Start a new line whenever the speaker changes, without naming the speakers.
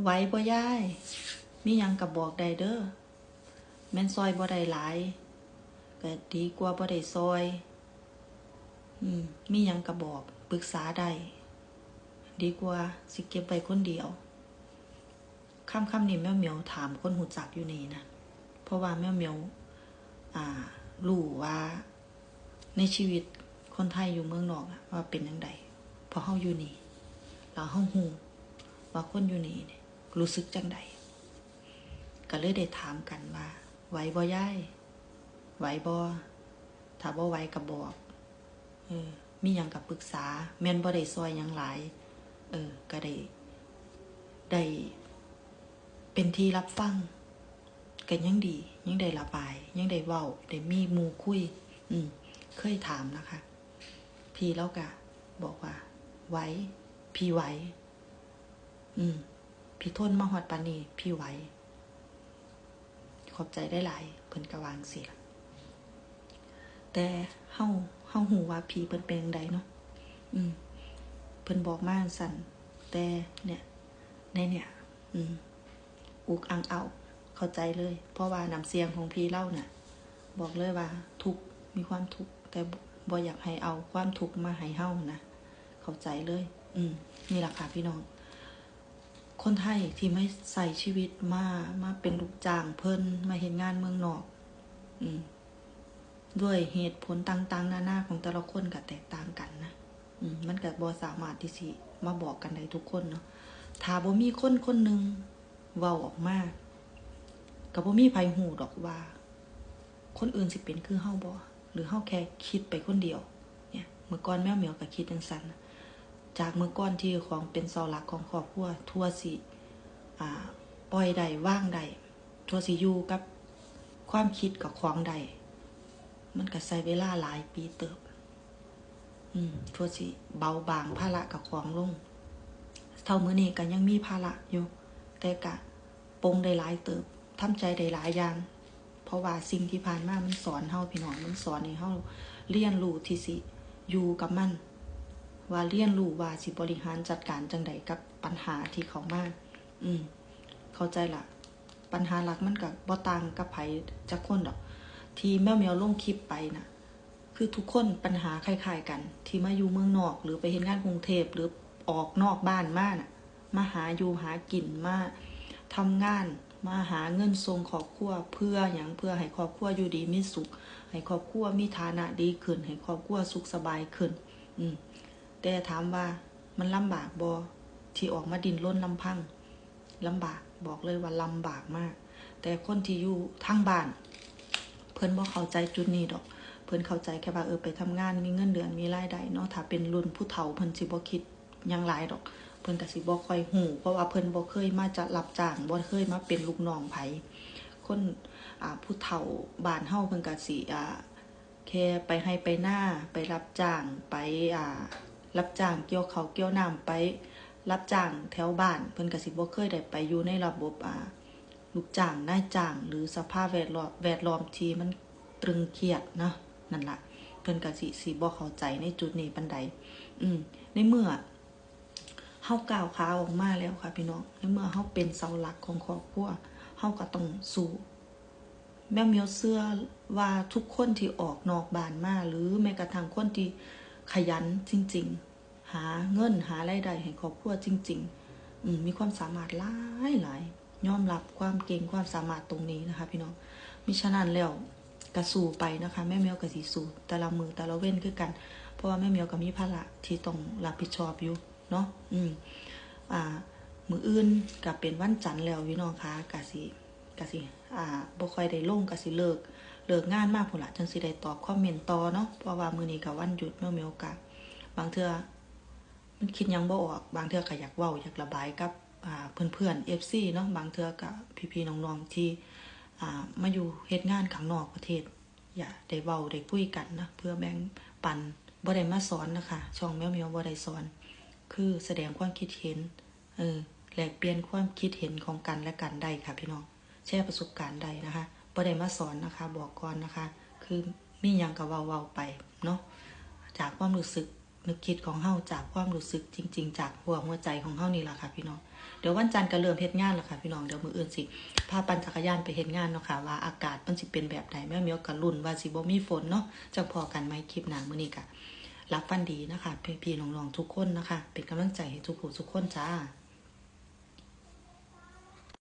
ไหว้บ่ยาย มียังกับบอกได้เด้อแม่นซอยบ่ได้หลายก็ดีกว่าบ่ได้ซอย อืมมียังกับบอกปรึกษาได้ดีกว่าสิเก็บไว้คนเดียวคำคำนี้แม่เหมียวถามคนหูจักอยู่นี่นะเพราะว่าแม่เหมียวอ่ารู้ว่า ในชีวิตคนไทยอยู่เมืองนอกอะว่าเป็นยังไงพราะเฮาอยู่นี่แล้วเฮาฮู้ว่าคนอยู่นี่เนี่ย รู้สึกจังใดก็เลยได้ถามกันว่า ไหวบ่ยายไหวบ่ถ้าบ่ไหวก็บอกเออ มีหยังกับปรึกษา แม่นบ่ได้ซอยหยังหลาย เออ ก็ได้ ได้ เป็นที่รับฟังกันยังดี ยังได้ระบาย ยังได้เว้าได้มีมูคุย อืม เคยถามนะคะ พี่แล้วกะ บอกว่า ไหวพี่ไหว อืม พี่ทนมาหอดปานนี้พี่ไหวขอบใจได้หลายเพิ่นกระวางเสียแต่เฮาเฮาหูว่าพี่เพิ่นเป็นจั่งใดเนาะอืม เพิ่นบอกมาสั่นแต่เนี่ย ในเนี่ย อืม อุกอังเอา เข้าใจเลย เพราะว่าน้ำเสียงของพี่เล่าน่ะ บอกเลยว่า ทุกมีความทุกข์แต่บ่อยากให้เอาความทุกข์มาให้เฮานะเข้าใจเลย อืม นี่แหละค่ะพี่น้อง คนไทยที่ไม่ใส่ชีวิตมามาเป็นลูกจ้างเพิ่นมาเห็นงานเมืองนอก อืม ด้วยเหตุผลต่างๆ นานาของแต่ละคนก็แตกต่างกันนะอืม มันก็บ่สามารถที่สิมาบอกกันได้ทุกคนเนาะถ้าบ่มีคนคนหนึ่งเว้าออกมาก็บ่มีไผฮู้ดอกว่า คนอื่นสิเป็นคือเฮาบ่หรือเฮาแค่คิดไปคนเดียว เนี่ย เมื่อก่อนแมวเหมียวก็คิดจังซั่นนะ จากเมื่อก่อนที่ของเป็นเสาหลักของครอบครัวทั่วสิปล่อยได้ว่างได้ทั่วสิอยู่กับความคิดกับของใด มันก็ใช้เวลาหลายปีเติบ อืมทั่วสิเบาบางภาระกับของลงเท่ามื้อนี้ก็ยังมีภาระอยู่ แต่กะปงได้หลายเติบทำใจได้หลายอย่าง เพราะว่าสิ่งที่ผ่านมามันสอนเฮาพี่น้องมันสอนให้เฮาเรียนรู้ที่สิอยู่กับมัน ว่าเรียนรู้ว่าสิบริหารจัดการจังใดกับปัญหาที่เขามาอืม เข้าใจละปัญหาหลักมันกับบ่ต่างกับไผจักคนดอก ที่แมวแมวลงคลิปไปน่ะ คือทุกคนปัญหาคล้ายๆกัน ที่มาอยู่เมืองนอก หรือไปเห็นงานกรุงเทพหรือออกนอกบ้านมาน่ะ มาหาอยู่หากินมาทำงาน มาหาเงินทรงครอบครัวเพื่ออย่างเพื่อให้ครอบครัวอยู่ดีมีสุข ให้ครอบครัวมีฐานะดีขึ้น ให้ครอบครัวสุขสบายขึ้น อืม แต่ถามว่ามันลำบากบอที่ออกมาดินล้นลำพังลำบากบอกเลยว่าลำบากมาก แต่คนที่อยู่ทางบ้าน เพิ่นบ่เข้าใจจุดนี้ดอก เพิ่นเข้าใจแค่ว่าเออไปทำงานมีเงินเดือนมีรายได้เนาะถ้าเป็นรุ่นผู้เฒ่าเพิ่นสิบ่คิดยังหลายดอก เพิ่นก็สิบ่ค่อยฮู้เพราะว่าเพิ่นบ่เคยมาจะรับจ้างบ่เคยมาเป็นลูกน้องไผคนอ่าผู้เฒ่าบ้านเฮาเพิ่นก็สิอ่าแค่ไปให้ไปหน้าไปรับจ้างไปอ่า รับจ้างเกี่ยวเขาเกี่ยวน้ำไป รับจ้างแถวบ้าน เพิ่นกสิบ่เคยได้ไปอยู่ในระบบอ่าลูกจ้างนายจ้าง หรือสภาพแวดล้อมแวดล้อมที่มันตรึงเครียดนะนั่นละเพิ่นกสิสิบ่เข้าใจในจุดนี้ปานใดอืมในเมื่อเฮาก้าวขาออกมาแล้วค่ะ พี่น้องในเมื่อเฮาเป็นเสาหลักของครอบครัวเฮาก็ต้องสู้แม่เมียวเสื้อว่าทุกคนที่ออกนอกบ้านมาหรือแม้กระทั่งคนที่ ขยันจริง ๆ หาเงินหารายได้ให้ครอบครัวจริง ๆ อืมมีความสามารถหลายหลายยอมรับความเก่งความสามารถตรงนี้นะคะ พี่น้องมิฉะนั้นแล้วกระสูไปนะคะ แม่เมียวกับสีสูแต่ละมือแต่ละเว้นคือกัน เพราะว่าแม่เมียวก็มีภาระที่ต้องรับผิดชอบอยู่เนาะอืมอ่ามืออื่นกับเป็นวันจันทร์แล้วพี่น้องคะกะสิ กะสิอ่าบ่ค่อยได้ลงกะสิเลิกเลิกงานมากพุ่นละจังสิได้ตอบคอมเมนต์ต่อเนาะเพราะว่ามื้อนี้ก็วันหยุดเนาะมีโอกาสบางเทื่อมันคิดยังบ่ออก บางเทื่อก็อยากเว้าอยากระบายกับอ่าเพื่อนๆ FC เนาะบางเทื่อก็พี่ๆน้องๆที่อ่ามาอยู่เฮ็ดงานข้างนอกประเทศ อย่าได้เว้าได้คุยกันนะเพื่อแบ่งปันบ่ได้มาสอนนะคะ ช่องแมวเมียวบ่ได้สอน คือแสดงความคิดเห็นเออแลกเปลี่ยนความคิดเห็นของกันและกันได้ค่ะพี่น้อง แชร์ประสบการณ์ได้นะคะบ่ได้มาสอนนะคะ บอกก่อนนะคะ คือมีหยังกับเว้าๆไปเนาะจากความรู้สึกนึกคิดของเฮาจากความรู้สึกจริง ๆ จากหัวหัวใจของเฮานี่แหละค่ะพี่น้องเดี๋ยววันจันทร์ก็เริ่มเฮ็ดงานแล้วค่ะพี่น้องเดี๋ยวมืออื่นสิพาปั่นจักรยานไปเฮ็ดงานเนาะค่ะว่าอากาศมันสิเป็นแบบใดแม่เมียวก็ลุ้นว่าสิบ่มีฝนเนาะจังพอกันไหมคลิปหน้ามื้อนี้ก็รับฟันดีนะคะพี่ๆน้องๆทุกคนนะคะ เป็นกำลังใจให้ทุกผู้ทุกคนจ้า